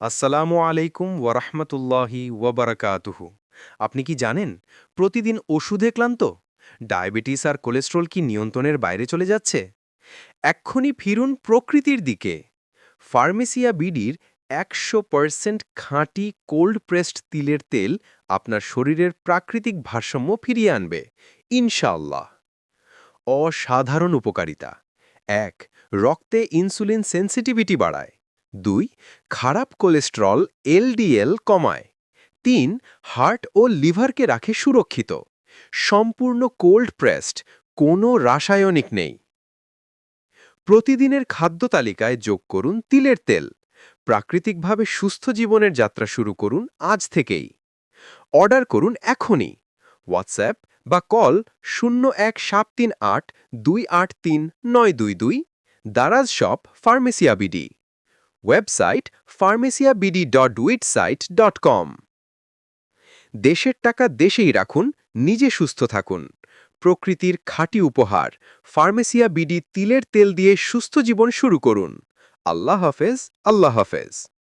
আসসালামু আলাইকুম ওয়ারাহমাতুল্লাহি ওয়াবারাকাতুহু। আপনি কি জানেন প্রতিদিন ওষুধে ক্লান্ত? ডায়াবেটিস আর কোলেস্ট্রল কি নিয়ন্ত্রণের বাইরে চলে যাচ্ছে? এক্ষুনি ফিরুন প্রকৃতির দিকে। ফার্মেসিয়া বিডির একশো পার্সেন্ট খাঁটি কোল্ড প্রেসড তিলের তেল আপনার শরীরের প্রাকৃতিক ভারসাম্য ফিরিয়ে আনবে। ইনশাআল্লাহ। অসাধারণ উপকারিতা। এক, রক্তে ইনসুলিন সেন্সিটিভিটি বাড়ায়। দুই, খারাপ কোলেস্ট্রল এলডিএল কমায়। তিন, হার্ট ও লিভারকে রাখে সুরক্ষিত। সম্পূর্ণ কোল্ড প্রেসড, কোনো রাসায়নিক নেই। প্রতিদিনের খাদ্য তালিকায় যোগ করুন তিলের তেল। প্রাকৃতিকভাবে সুস্থ জীবনের যাত্রা শুরু করুন আজ থেকেই। অর্ডার করুন এখনই। হোয়াটসঅ্যাপ বা কল শূন্য এক সাত তিন আট দুই আট তিন নয় দুই দুই, Daraz shop Pharmacia BD website Pharmacia BD dot website dot com দেশের টাকা দেশেই রাখুন, নিজে সুস্থ থাকুন। প্রকৃতির খাঁটি উপহার ফার্মেসিয়া বিডি তিলের তেল দিয়ে সুস্থ জীবন শুরু করুন। আল্লাহ হাফেজ আল্লাহ হাফেজ।